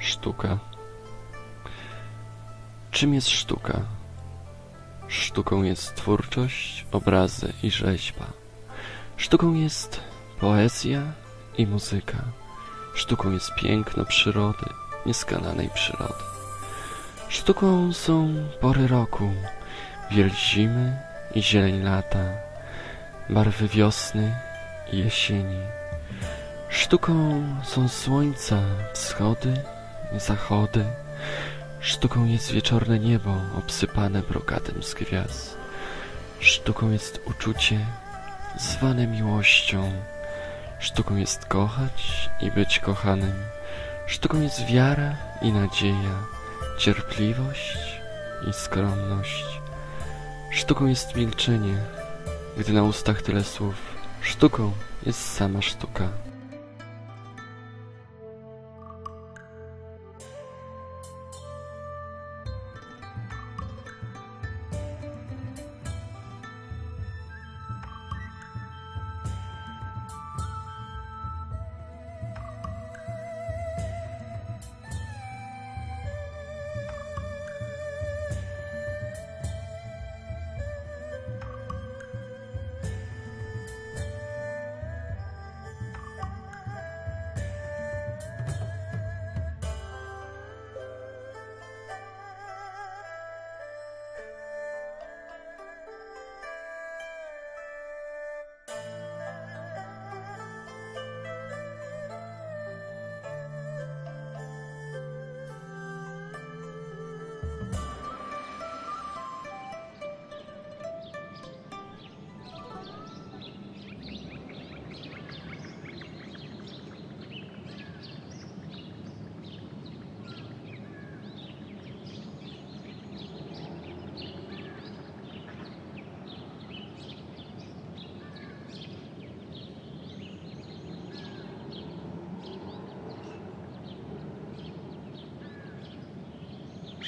Sztuka. Czym jest sztuka? Sztuką jest twórczość, obrazy i rzeźba. Sztuką jest poezja i muzyka. Sztuką jest piękno przyrody, nieskalanej przyrody. Sztuką są pory roku, wiel zimy i zieleń lata, barwy wiosny i jesieni. Sztuką są słońca, wschody zachody. Sztuką jest wieczorne niebo obsypane brokatem z gwiazd. Sztuką jest uczucie zwane miłością. Sztuką jest kochać i być kochanym. Sztuką jest wiara i nadzieja, cierpliwość i skromność. Sztuką jest milczenie, gdy na ustach tyle słów. Sztuką jest sama sztuka.